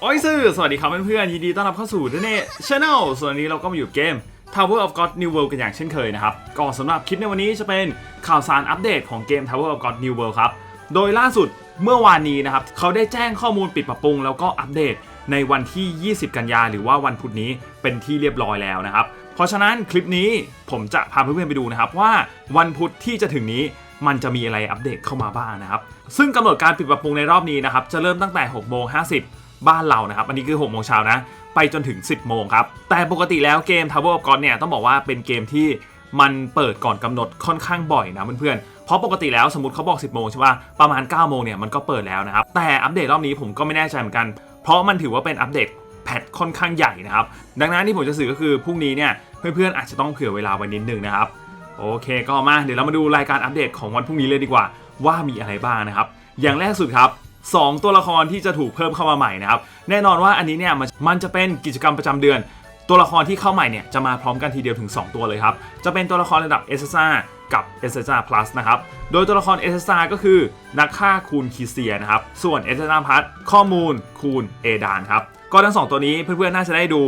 โอ้ยสื่อสวัสดีครับเพื่อนๆยินดีต้อนรับเข้าสู่เดเน่ช n แนลส่วนนี้เราก็มาอยู่เกม Tower of God New World กันอย่างเช่นเคยนะครับก็สำหรับคลิปในวันนี้จะเป็นข่าวสารอัปเดตของเกม Tower of God New World ครับ โดยล่าสุดเมื่อวานนี้นะครับเขาได้แจ้งข้อมูลปิดปรับปรุง แล้วก็อัปเดตในวันที่ 20 กันยาหรือว่าวันพุธนี้เป็นที่เรียบร้อยแล้วนะครับ เพราะฉะนั้นคลิปนี้ผมจะพาเพื่อนๆไปดูนะครับว่าวันพุธที่จะถึงนี้มันจะมีอะไรอัปเดตเข้ามาบ้างนะครับ ซึ่งกำหนดการปิดปรับปรุงในรอบนี้นะครับ จะเริ่มตั้งแต่6โมง50 บ้านเรานะครับ อันนี้คือ6โมงเช้านะ ไปจนถึง 10 โมงครับ แต่ปกติแล้วเกม Tower of God เนี่ยต้องบอกว่าเป็นเกมที่มันเปิดก่อนกำหนดค่อนข้างบ่อยนะเพื่อนๆ เพราะปกติแล้วสมมติเขาบอก 10 โมงใช่ป่ะ ประมาณ 9 โมงเนี่ยมันก็เปิดแล้วนะครับ แต่อัปเดตรอบนี้ผมก็ไม่แน่ใจเหมือนกัน เพราะมันถือว่าเป็นอัปเดตแพทค่อนข้างใหญ่นะครับ ดังนั้นที่ผมจะสื่อก็คือพรุ่งนี้เนี่ยเพื่อนๆอาจจะต้องเผื่อเวลาไว้นิดนึงนะครับโอเคก็มาเดี๋ยวเรามาดูรายการอัปเดตของวันพรุ่งนี้เลยดีกว่า ว่ามีอะไรบ้างนะครับ อย่างแรกสุดครับ 2 ตัวละครที่จะถูกเพิ่มเข้ามาใหม่นะครับแน่นอนว่าอันนี้เนี่ยมันจะเป็นกิจกรรมประจำเดือน ตัวละครที่เข้าใหม่เนี่ยจะมาพร้อมกันทีเดียวถึง 2 ตัวเลยครับจะเป็นตัวละครระดับเอสซ่ากับเอสซ่าพลัสนะครับโดยตัวละครเอสซ่าก็คือนักฆ่าคูณคีเซียนะครับส่วนเอสซ่าพัทข้อมูลคูณเอดานครับก็ทั้งสองตัวนี้เพื่อนๆน่าจะได้ดู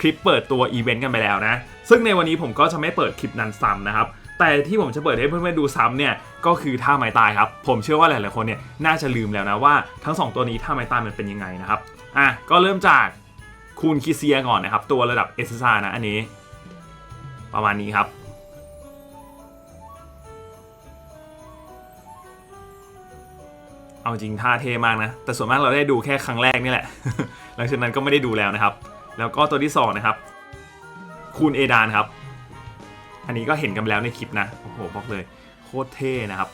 คลิปเปิดตัวอีเวนต์กันไปแล้วนะซึ่งในวันนี้ผมก็จะไม่เปิดคลิปนั้นซ้ำนะครับ แต่ที่ผมจะเปิดให้เพื่อนๆดูซ้ำเนี่ยก็คือท่าไม้ตายครับ ผมเชื่อว่าหลายๆคนเนี่ยน่าจะลืมแล้วนะว่าทั้ง 2 ตัวนี้ท่าไม้ตายมันเป็นยังไงนะครับอะก็เริ่มจากคูณคิเซียก่อนนะครับ ตัวระดับเอสซานะอันนี้ ประมาณนี้ครับ เอาจริงท่าเท่มากนะ แต่ส่วนมากเราได้ดูแค่ครั้งแรกนี่แหละ หลังจากนั้นก็ไม่ได้ดูแล้วนะครับ แล้วก็ตัวที่สองนะครับ คูณเอดานครับ อันนี้ก็เห็นกันไปแล้วในคลิปนะ โอ้โหบอกเลย โคตรเท่นะครับ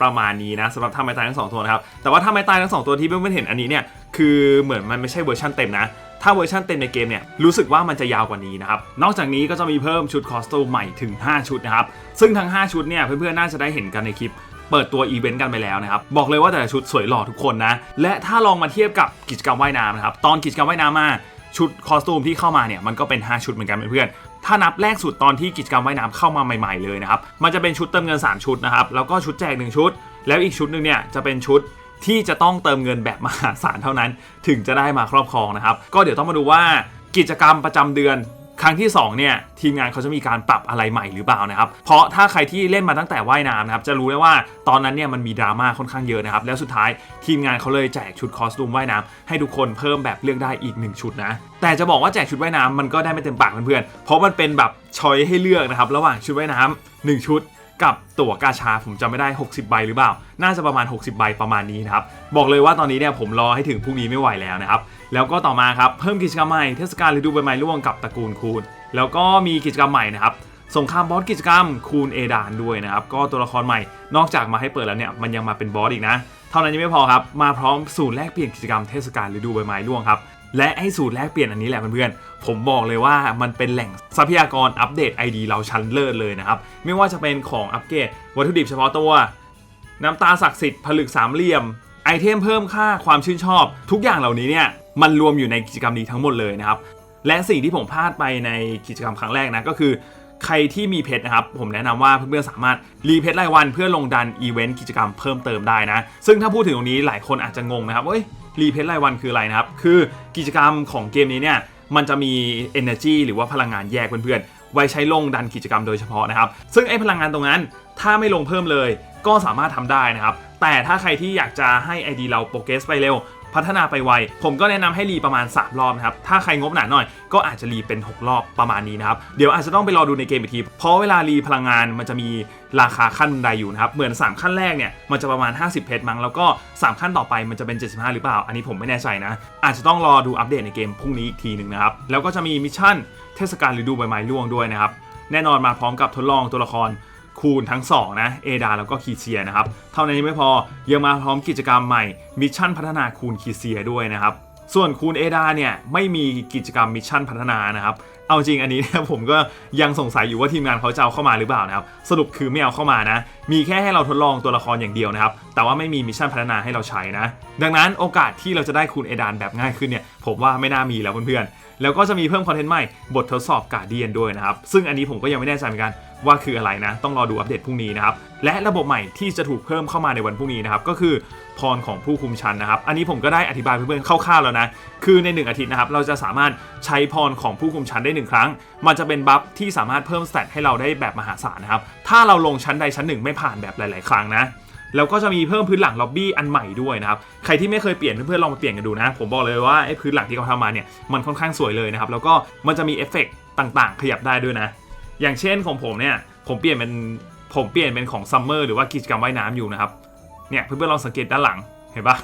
ประมาณนี้นะสำหรับท่าไม้ตายทั้งสองตัวนะครับ แต่ว่าท่าไม้ตายทั้งสองตัวที่เพื่อนๆเห็นอันนี้เนี่ยคือเหมือนมันไม่ใช่เวอร์ชันเต็มนะถ้าเวอร์ชันเต็มในเกมเนี่ยรู้สึกว่ามันจะยาวกว่านี้นะครับ นอกจากนี้ก็จะมีเพิ่มชุดคอสตูมใหม่ถึง 5 ชุดนะครับ ซึ่งทั้ง 5 ชุดเนี่ยเพื่อนๆน่าจะได้เห็นกันในคลิป เปิดตัวอีเวนต์กันไปแล้วนะครับ บอกเลยว่าแต่ละชุดสวยหล่อทุกคนนะ และถ้าลองมาเทียบกับกิจกรรมว่ายน้ำนะครับ ตอนกิจกรรมว่ายน้ำมาชุดคอสตูมที่เข้ามาเนี่ยมันก็เป็น 5 ชุดเหมือนกันเพื่อน ถ้านับแรกสุดตอนที่กิจกรรมว่ายน้ำเข้ามาใหม่ๆเลยนะครับ มันจะเป็นชุดเติมเงิน 3 ชุดนะครับ แล้วก็ชุดแจก 1 ชุด แล้วอีกชุดหนึ่งเนี่ยจะเป็นชุดที่จะต้องเติมเงินแบบมหาศาลเท่านั้น ถึงจะได้มาครอบครองนะครับ ก็เดี๋ยวต้องมาดูว่ากิจกรรมประจำเดือน ครั้งที่2เนี่ยทีมงานเขาจะมีการปรับอะไรใหม่หรือเปล่านะครับ เพราะถ้าใครที่เล่นมาตั้งแต่ว่ายน้ำนะครับจะรู้ได้ว่าตอนนั้นเนี่ยมันมีดราม่าค่อนข้างเยอะนะครับ แล้วสุดท้ายทีมงานเขาเลยแจกชุดคอสตูมว่ายน้ำให้ทุกคนเพิ่มแบบเลือกได้อีก 1 ชุดนะ แต่จะบอกว่าแจกชุดว่ายน้ำมันก็ได้ไม่เต็มปากเพื่อนๆเพราะมันเป็นแบบชอยให้เลือกนะครับระหว่างชุดว่ายน้ำหนึ่งชุด กับตั๋วกาชาผมจำไม่ได้ 60 ใบหรือเปล่า น่าจะประมาณ 60 ใบประมาณนี้นะครับ บอกเลยว่าตอนนี้เนี่ยผมรอให้ถึงพรุ่งนี้ไม่ไหวแล้วนะครับ แล้วก็ต่อมาครับ เพิ่มกิจกรรมใหม่ เทศกาลฤดูใบไม้ร่วงกับตระกูลคูณ แล้วก็มีกิจกรรมใหม่นะครับสงครามบอสกิจกรรมคูณเอดานด้วยนะครับ ก็ตัวละครใหม่ นอกจากมาให้เปิดแล้วเนี่ย มันยังมาเป็นบอสอีกนะ เท่านั้นยังไม่พอครับ มาพร้อมสูตรแลกเปลี่ยนกิจกรรมเทศกาลฤดูใบไม้ร่วงครับ และไอ้สูตรแลกเปลี่ยนอันนี้แหละเพื่อนๆ ผมบอกเลยว่ามันเป็นแหล่งทรัพยากรอัปเดต ID เราชั้นเลิศเลยนะครับ ไม่ว่าจะเป็นของอัปเกรดวัตถุดิบเฉพาะตัว น้ำตาศักดิ์สิทธิ์ผลึกสามเหลี่ยม ไอเทมเพิ่มค่าความชื่นชอบ ทุกอย่างเหล่านี้เนี่ยมันรวมอยู่ในกิจกรรมนี้ทั้งหมดเลยนะครับ และสิ่งที่ผมพลาดไปในกิจกรรมครั้งแรกนะก็คือใครที่มีเพชรนะครับ ผมแนะนำว่าเพื่อนๆสามารถรีเพชรรายวันเพื่อลงดันอีเวนต์กิจกรรมเพิ่มเติมได้นะ ซึ่งถ้าพูดถึงตรงนี้หลายคนอาจจะงงนะครับเอ้ย รีเพชรรายวันคืออะไรนะครับ คือกิจกรรมของเกมนี้เนี่ยมันจะมี energy หรือว่าพลังงานแยกเพื่อนๆ ไว้ใช้ลงดันกิจกรรมโดยเฉพาะนะครับ ซึ่งไอ้พลังงานตรงนั้น ถ้าไม่ลงเพิ่มเลยก็สามารถทำได้นะครับ แต่ถ้าใครที่อยากจะให้ ID เราโปรเกรสไปเร็ว พัฒนาไปไว ผมก็แนะนำให้รีประมาณ 3 รอบนะครับ ถ้าใครงบหนาหน่อย ก็อาจจะรีเป็น 6 รอบประมาณนี้นะครับ เดี๋ยวอาจจะต้องไปรอดูในเกมอีกที เพราะเวลารีพลังงานมันจะมีราคาขั้นบันไดอยู่นะครับ เหมือน 3 ขั้นแรกเนี่ยมันจะประมาณ 50 เพชรมั้ง แล้วก็ 3 ขั้นต่อไปมันจะเป็น 75 หรือเปล่า อันนี้ผมไม่แน่ใจนะ อาจจะต้องรอดูอัปเดตในเกมพรุ่งนี้อีกทีหนึ่งนะครับ แล้วก็จะมีมิชชั่นเทศกาลฤดูใบไม้ร่วงด้วยนะครับ แน่นอนมาพร้อมกับทดลองตัวละคร คูณทั้ง 2 นะเอดาแล้วก็คีเซียนะครับ เท่านั้นยังไม่พอยังมาพร้อมกิจกรรมใหม่มิชชั่นพัฒนาคูณคีเซียด้วยนะครับ ส่วนคูณเอดาเนี่ยไม่มีกิจกรรมมิชชั่นพัฒนานะครับ เอาจริงอันนี้นผมก็ยังสงสัยอยู่ว่าทีมงานเขาจะเอาเข้ามาหรือเปล่านะครับ สรุปคือไม่เอาเข้ามานะ มีแค่ให้เราทดลองตัวละครอย่างเดียวนะครับ แต่ว่าไม่มีมิชชั่นพัฒนาให้เราใช้นะ ดังนั้นโอกาสที่เราจะได้คูณเอดานแบบง่ายขึ้นเนี่ยผมว่าไม่น่ามีแล้วเพื่อนๆ แล้วก็จะมีเพิ่มคอนเทนต์ใหม่บททดสอบการเดียนด้วยนะครับ ซึ่งอันนี้ผมก็ยังไม่แน่ใจเหมือนกันว่าคืออะไรนะ ต้องรอดูอัปเดตพรุ่งนี้นะครับ และระบบใหม่ที่จะถูกเพิ่มเข้ามาในวันพรุ่งนี้นะครับ ก็คือ พรของผู้คุมชั้นนะครับ อันนี้ผมก็ได้อธิบายเพื่อนๆคร่าวๆแล้วนะ คือใน 1 อาทิตย์นะครับ เราจะสามารถใช้พรของผู้คุมชั้นได้ 1 ครั้ง มันจะเป็นบัฟที่สามารถเพิ่มสเตตให้เราได้แบบมหาศาลนะครับ ถ้าเราลงชั้นใดชั้นหนึ่งไม่ผ่านแบบหลายๆ ครั้งนะแล้วก็จะมีเพิ่มพื้นหลังล็อบบี้อันใหม่ด้วยนะครับ ใครที่ไม่เคยเปลี่ยนเพื่อนๆลองมาเปลี่ยนกันดูนะ ผมบอกเลยว่าไอ้พื้นหลังที่เขาทำมาเนี่ยมันค่อนข้างสวยเลยนะครับ แล้วก็มันจะมีเอฟเฟกต์ต่างๆ ขยับได้ด้วยนะ อย่างเช่นของผมเนี่ยผมเปลี่ยนเป็นผมเปลี่ยนเป็นของซัมเมอร์หรือว่ากิจกรรมว่ายน้ำอยู่นะครับ เนี่ยเพื่อนๆลองสังเกตด้านหลังเห็นปะ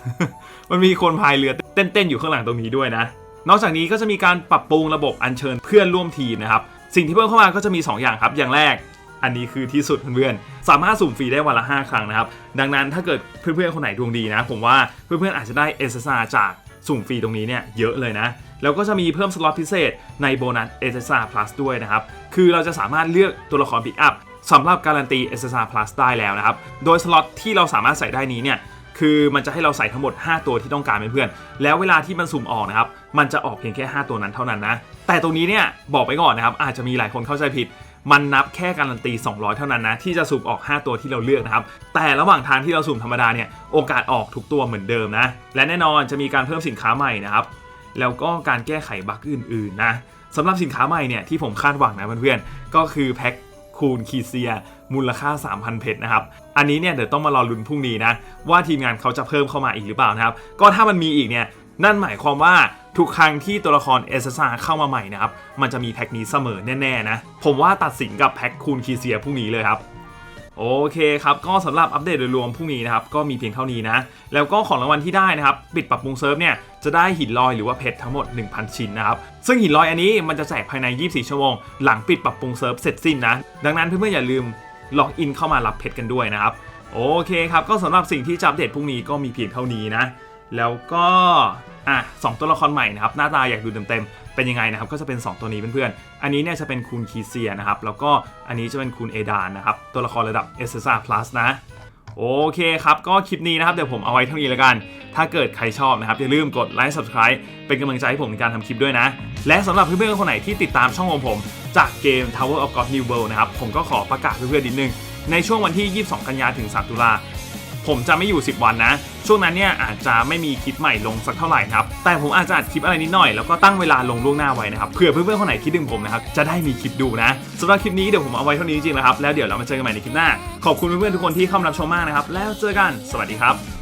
มันมีคนพายเรือเต้นๆอยู่ข้างหลังตรงนี้ด้วยนะ นอกจากนี้ก็จะมีการปรับปรุงระบบอัญเชิญเพื่อนร่วมทีมนะครับ สิ่งที่เพิ่มเข้ามาก็จะมี 2 อย่างครับ อย่างแรก อันนี้คือที่สุดเพื่อนๆ สามารถสุ่มฟรีได้วันละ 5 ครั้งนะครับ ดังนั้นถ้าเกิดเพื่อนๆคนไหนดวงดีนะ ผมว่าเพื่อนๆอาจจะได้เอสซาจากสุ่มฟรีตรงนี้เนี่ยเยอะเลยนะ แล้วก็จะมีเพิ่มสล็อตพิเศษในโบนัสเอสซา plus ด้วยนะครับ คือเราจะสามารถเลือกตัวละครปิกอัพ สำหรับการันตีเอสซา plus ได้แล้วนะครับ โดยสล็อตที่เราสามารถใส่ได้นี้เนี่ยคือมันจะให้เราใส่ทั้งหมด 5 ตัวที่ต้องการเพื่อนๆ แล้วเวลาที่มันสุ่มออกนะครับ มันจะออกเพียงแค่ 5 ตัวนั้นเท่านั้นนะ แต่ตรงนี้เนี่ยบอกไปก่อนนะครับ อาจจะมีหลายคนเข้าใจผิด มันนับแค่การันตี 200 เท่านั้นนะ ที่จะสุ่มออก 5 ตัวที่เราเลือกนะครับ แต่ระหว่างทางที่เราสุ่มธรรมดาเนี่ยโอกาสออกทุกตัวเหมือนเดิมนะ และแน่นอนจะมีการเพิ่มสินค้าใหม่นะครับ แล้วก็การแก้ไขบั๊กอื่นๆนะสำหรับสินค้าใหม่เนี่ยที่ผมคาดหวังนะเพื่อนๆ ก็คือแพ็ค คูณคีเซีย มูลค่า 3,000 เพชรนะครับ อันนี้เนี่ยเดี๋ยวต้องมารอลุ้นพรุ่งนี้นะ ว่าทีมงานเขาจะเพิ่มเข้ามาอีกหรือเปล่านะครับ ก็ถ้ามันมีอีกเนี่ยนั่นหมายความว่าทุกครั้งที่ตัวละครเอสซาเข้ามาใหม่นะครับ มันจะมีแพ็กนี้เสมอแน่ๆนะ ผมว่าตัดสินกับแพ็กคูณคีเซียพรุ่งนี้เลยครับ โอเคครับ ก็สำหรับอัปเดตโดยรวมพรุ่งนี้นะครับ ก็มีเพียงเท่านี้นะ แล้วก็ของรางวัลที่ได้นะครับ ปิดปรับปรุงเซิร์ฟเนี่ย จะได้หินลอยหรือว่าเพชรทั้งหมด 1,000 ชิ้นนะครับ ซึ่งหินลอยอันนี้มันจะแจกภายใน 24 ชั่วโมง หลังปิดปรับปรุงเซิร์ฟเสร็จสิ้นนะ ดังนั้นเพื่อนๆอย่าลืมล็อกอินเข้ามารับเพชรกันด้วยนะครับ โอเคครับ ก็สำหรับสิ่งที่จะอัปเดตพรุ่งนี้ก็มีเพียงเท่านี้นะ แล้วก็อะสองตัวละครใหม่นะครับ หน้าตาอยากดูเต็มๆ เป็นยังไงนะครับก็จะเป็น 2 ตัวนี้เพื่อนๆ อันนี้เนี่ยจะเป็นคูณคีเซียนะครับ แล้วก็อันนี้จะเป็นคูณเอดานนะครับ ตัวละครระดับเอสซา plus นะโอเคครับ ก็คลิปนี้นะครับ เดี๋ยวผมเอาไว้เท่านี้แล้วกัน ถ้าเกิดใครชอบนะครับ อย่าลืมกดไลค์ subscribe เป็นกำลังใจให้ผมในการทำคลิปด้วยนะ และสำหรับเพื่อนๆคนไหนที่ติดตามช่องของผมจากเกม Tower of God New World นะครับ ผมก็ขอประกาศเพื่อนๆนิดนึง ในช่วงวันที่ 22 กันยาถึง 3 ตุลา ผมจะไม่อยู่ 10 วันนะ ช่วงนั้นเนี่ยอาจจะไม่มีคลิปใหม่ลงสักเท่าไหร่นะครับ แต่ผมอาจจะอัดคลิปอะไรนิดหน่อย แล้วก็ตั้งเวลาลงล่วงหน้าไว้นะครับ เผื่อเพื่อนๆคนไหนคิดถึงผมนะครับ จะได้มีคลิปดูนะสำหรับคลิปนี้เดี๋ยวผมเอาไว้เท่านี้จริงๆแล้วครับ แล้วเดี๋ยวเรามาเจอกันใหม่ในคลิปหน้า ขอบคุณเพื่อนๆทุกคนที่เข้ามารับชมมากนะครับ แล้วเจอกัน สวัสดีครับ